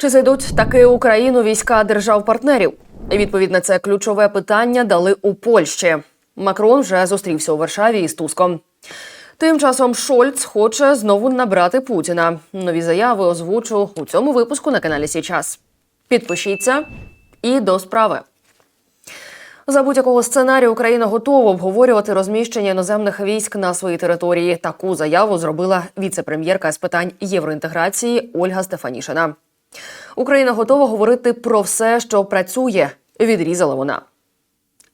Чи зайдуть таки Україну війська держав-партнерів? Відповідь на це ключове питання дали у Польщі. Макрон вже зустрівся у Варшаві із Туском. Тим часом Шольц хоче знову набрати Путіна. Нові заяви озвучу у цьому випуску на каналі Січас. Підпишіться і до справи. За будь-якого сценарію Україна готова обговорювати розміщення іноземних військ на своїй території. Таку заяву зробила віце-прем'єрка з питань євроінтеграції Ольга Стефанішина. Україна готова говорити про все, що працює. Відрізала вона.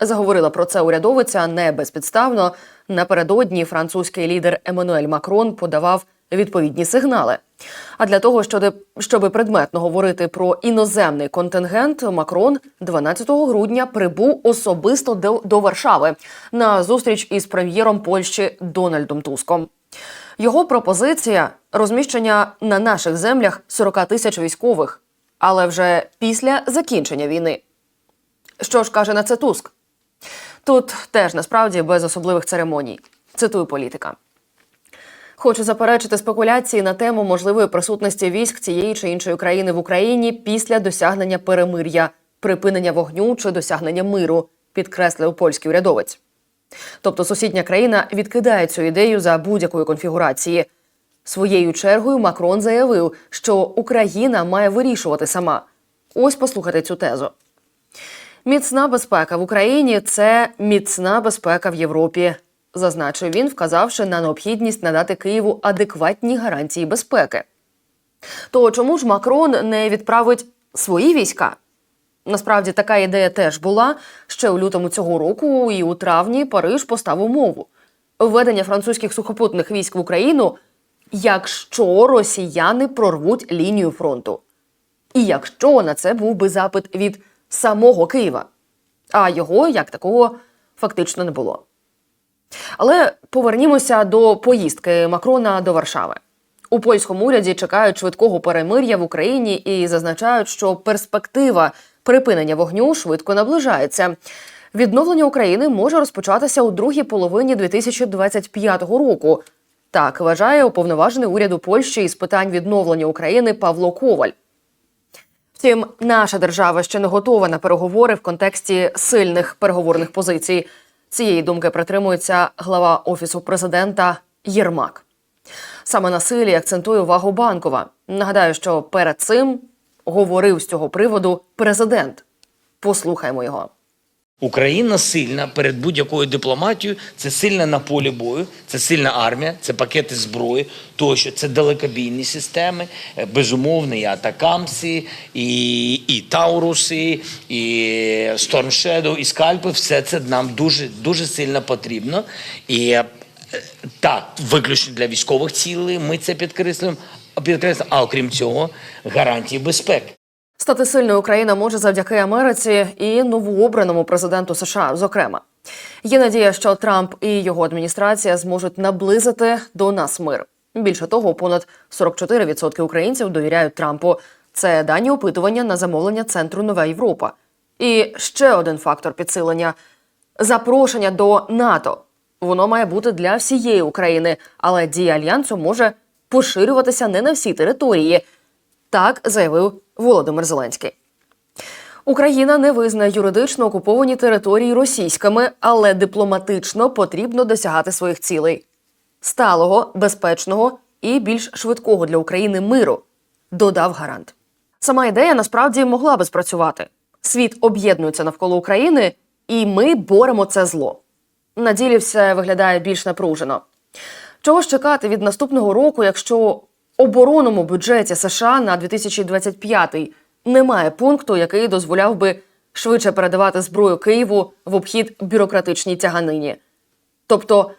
Заговорила про це урядовиця не безпідставно. Напередодні французький лідер Еммануель Макрон подавав відповідні сигнали. А для того, щоб, предметно говорити про іноземний контингент, Макрон 12 грудня прибув особисто до Варшави на зустріч із прем'єром Польщі Дональдом Туском. Його пропозиція розміщення на наших землях 40 тисяч військових, але вже після закінчення війни. Що ж каже на це Туск? Тут теж насправді без особливих церемоній. Цитую політика. Хочу заперечити спекуляції на тему можливої присутності військ цієї чи іншої країни в Україні після досягнення перемир'я, припинення вогню чи досягнення миру, підкреслив польський урядовець. Тобто сусідня країна відкидає цю ідею за будь-якої конфігурації. Своєю чергою Макрон заявив, що Україна має вирішувати сама. Ось послухайте цю тезу. Міцна безпека в Україні це міцна безпека в Європі, зазначив він, вказавши на необхідність надати Києву адекватні гарантії безпеки. То чому ж Макрон не відправить свої війська? Насправді така ідея теж була ще у лютому цього року, і у травні Париж поставив мову введення французьких сухопутних військ в Україну, якщо росіяни прорвуть лінію фронту. І якщо на це був би запит від самого Києва, а його як такого фактично не було. Але повернімося до поїздки Макрона до Варшави. У польському уряді чекають швидкого перемир'я в Україні і зазначають, що перспектива припинення вогню швидко наближається. Відновлення України може розпочатися у другій половині 2025 року. Так вважає уповноважений уряду Польщі із питань відновлення України Павло Коваль. Втім, наша держава ще не готова на переговори в контексті сильних переговорних позицій. Цієї думки притримується глава офісу президента Єрмак. Саме на силі акцентує увагу банкова. Нагадаю, що перед цим говорив з цього приводу президент. Послухаймо його. Україна сильна перед будь-якою дипломатією. Це сильна на полі бою, це сильна армія, це пакети зброї, тощо це далекобійні системи, е, безумовно, і атакамси, і, і Тауруси, і Storm і скальпи. Все це нам дуже дуже сильно потрібно. І е, так, виключно для військових цілей. Ми це підкреслюємо. Підкреслюємо, а окрім цього, гарантії безпеки. Стати сильною Україна може завдяки Америці і новообраному президенту США. Зокрема, є надія, що Трамп і його адміністрація зможуть наблизити до нас мир. Більше того, понад 44% українців довіряють Трампу. Це дані опитування на замовлення центру Нова Європа. І ще один фактор підсилення запрошення до НАТО. Воно має бути для всієї України, але дія альянсу може поширюватися не на всі території. Так заявив Володимир Зеленський. Україна не визнає юридично окуповані території російськими, але дипломатично потрібно досягати своїх цілей сталого, безпечного і більш швидкого для України миру, додав гарант. Сама ідея насправді могла би спрацювати. Світ об'єднується навколо України, і ми боремо це зло. На ділі все виглядає більш напружено. Чого ж чекати від наступного року, якщо оборонному бюджеті США на 2025 немає пункту, який дозволяв би швидше передавати зброю Києву в обхід бюрократичній тяганині. Тобто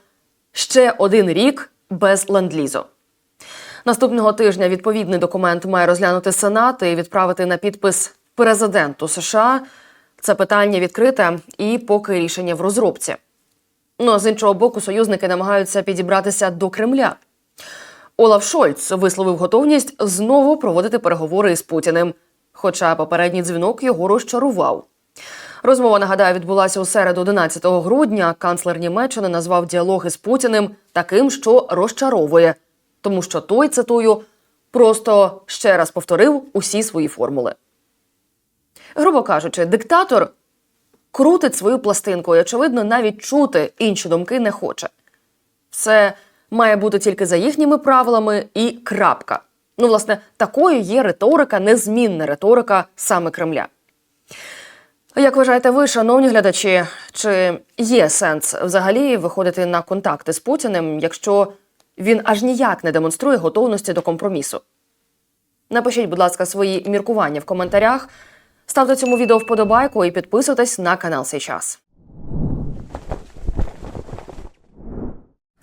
ще один рік без ленд-лізу. Наступного тижня відповідний документ має розглянути Сенат і відправити на підпис президенту США. Це питання відкрите і поки рішення в розробці. Ну а з іншого боку, союзники намагаються підібратися до Кремля. Олаф Шольц висловив готовність знову проводити переговори із Путіним. Хоча попередній дзвінок його розчарував. Розмова нагадаю відбулася у середу 11 грудня. Канцлер Німеччини назвав діалог із Путіним таким, що розчаровує, тому що той цитую просто ще раз повторив усі свої формули. Грубо кажучи, диктатор крутить свою пластинку і, очевидно, навіть чути інші думки не хоче. Все має бути тільки за їхніми правилами і крапка. Ну, власне, такою є риторика, незмінна риторика саме Кремля. Як вважаєте ви, шановні глядачі, чи є сенс взагалі виходити на контакти з Путіним, якщо він аж ніяк не демонструє готовності до компромісу? Напишіть, будь ласка, свої міркування в коментарях. Ставте цьому відео вподобайку і підписуйтесь на канал Сейчас.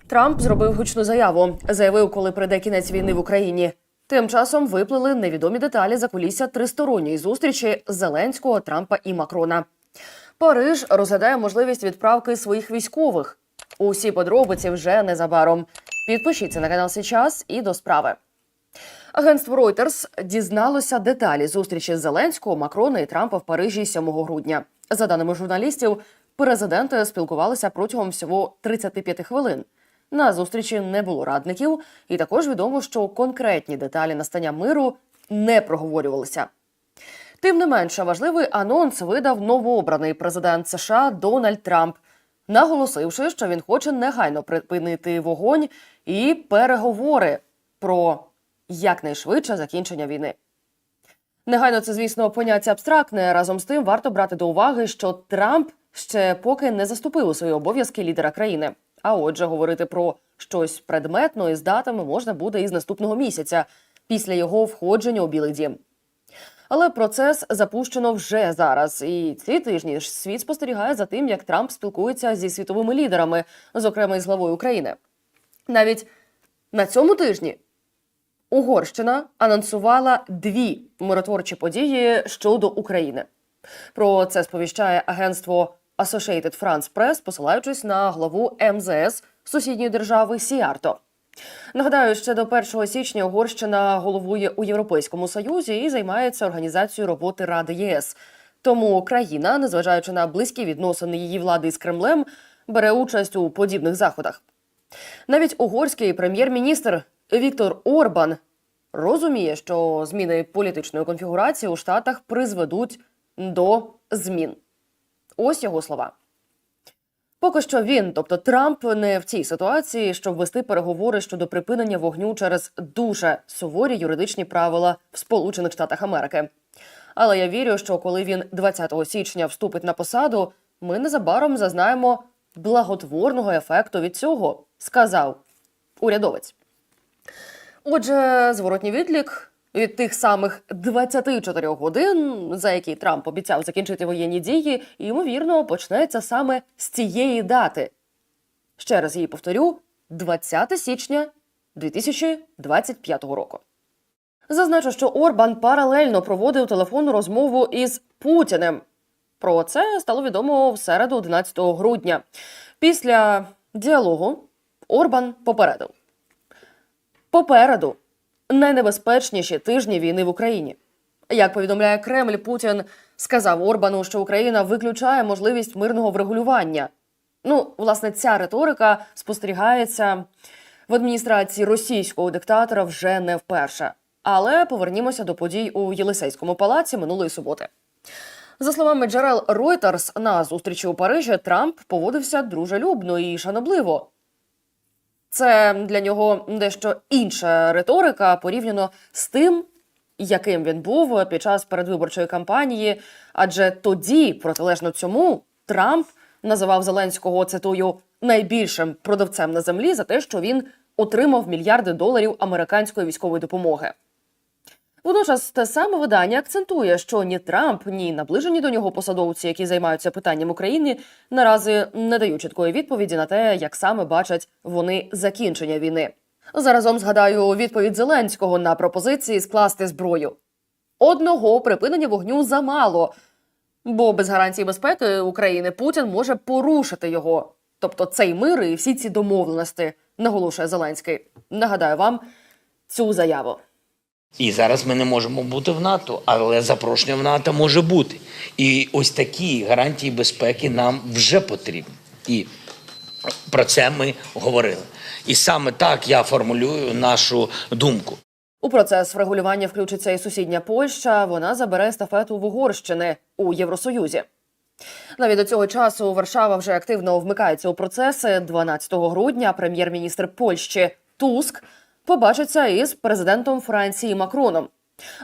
Трамп зробив гучну заяву. Заявив, коли прийде кінець війни в Україні. Тим часом виплили невідомі деталі за кулісся тристоронньої зустрічі Зеленського, Трампа і Макрона. Париж розглядає можливість відправки своїх військових. Усі подробиці вже незабаром. Підпишіться на канал Сейчас і до справи. Агентство Reuters дізналося деталі зустрічі Зеленського, Макрона і Трампа в Парижі 7 грудня. За даними журналістів, президенти спілкувалися протягом всього 35 хвилин. На зустрічі не було радників, і також відомо, що конкретні деталі настання миру не проговорювалися. Тим не менше, важливий анонс видав новообраний президент США Дональд Трамп, наголосивши, що він хоче негайно припинити вогонь і переговори про якнайшвидше закінчення війни. Негайно це, звісно, поняття абстрактне. Разом з тим варто брати до уваги, що Трамп ще поки не заступив у свої обов'язки лідера країни. А отже, говорити про щось предметно і з датами можна буде із наступного місяця, після його входження у Білий Дім. Але процес запущено вже зараз, і ці тижні ж світ спостерігає за тим, як Трамп спілкується зі світовими лідерами, зокрема із главою України. Навіть на цьому тижні Угорщина анонсувала дві миротворчі події щодо України. Про це сповіщає агентство Associated France Press, посилаючись на главу МЗС сусідньої держави Сіарто. Нагадаю, ще до 1 січня Угорщина головує у Європейському Союзі і займається організацією роботи Ради ЄС. Тому країна, незважаючи на близькі відносини її влади з Кремлем, бере участь у подібних заходах. Навіть угорський прем'єр-міністр Віктор Орбан розуміє, що зміни політичної конфігурації у Штатах призведуть до змін. Ось його слова. Поки що він, тобто Трамп, не в цій ситуації, щоб вести переговори щодо припинення вогню через дуже суворі юридичні правила в Сполучених Штатах Америки. Але я вірю, що коли він 20 січня вступить на посаду, ми незабаром зазнаємо благотворного ефекту від цього, сказав урядовець. Отже, зворотній відлік від тих самих 24 годин, за які Трамп обіцяв закінчити воєнні дії, ймовірно, почнеться саме з цієї дати. Ще раз її повторю: 20 січня 2025 року. Зазначу, що Орбан паралельно проводив телефонну розмову із Путіним. Про це стало відомо в середу, 11 грудня. Після діалогу Орбан попередив. Попереду найнебезпечніші тижні війни в Україні. Як повідомляє Кремль, Путін сказав Орбану, що Україна виключає можливість мирного врегулювання. Ну, власне, ця риторика спостерігається в адміністрації російського диктатора вже не вперше. Але повернімося до подій у Єлисейському палаці минулої суботи. За словами джерел Reuters, на зустрічі у Парижі Трамп поводився дружелюбно і шанобливо. Це для нього дещо інша риторика порівняно з тим, яким він був під час передвиборчої кампанії. Адже тоді, протилежно цьому, Трамп називав Зеленського цитую найбільшим продавцем на землі за те, що він отримав мільярди доларів американської військової допомоги. Водночас те саме видання акцентує, що ні Трамп, ні наближені до нього посадовці, які займаються питанням України, наразі не дають чіткої відповіді на те, як саме бачать вони закінчення війни. Заразом згадаю відповідь Зеленського на пропозиції скласти зброю. Одного припинення вогню замало, бо без гарантії безпеки України Путін може порушити його, тобто цей мир і всі ці домовленості, наголошує Зеленський. Нагадаю вам цю заяву. І зараз ми не можемо бути в НАТО, але запрошення в НАТО може бути. І ось такі гарантії безпеки нам вже потрібні. І про це ми говорили. І саме так я формулюю нашу думку. У процес врегулювання включиться і сусідня Польща. Вона забере естафету в Угорщини у Євросоюзі. Навіть до цього часу Варшава вже активно вмикається у процеси. 12 грудня прем'єр-міністр Польщі Туск побачиться із президентом Франції Макроном.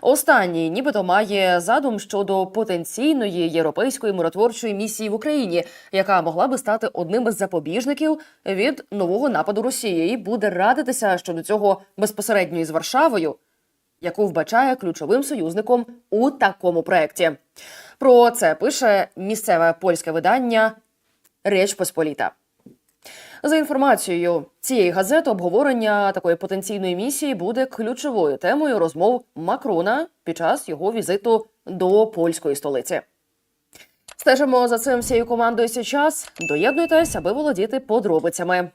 Останній нібито має задум щодо потенційної європейської миротворчої місії в Україні, яка могла би стати одним із запобіжників від нового нападу Росії, і буде радитися щодо цього безпосередньо із Варшавою, яку вбачає ключовим союзником у такому проєкті. Про це пише місцеве польське видання Реч Посполіта. За інформацією цієї газети, обговорення такої потенційної місії буде ключовою темою розмов Макрона під час його візиту до польської столиці. Стежимо за цим всією командою сейчас. Доєднуйтесь, аби володіти подробицями.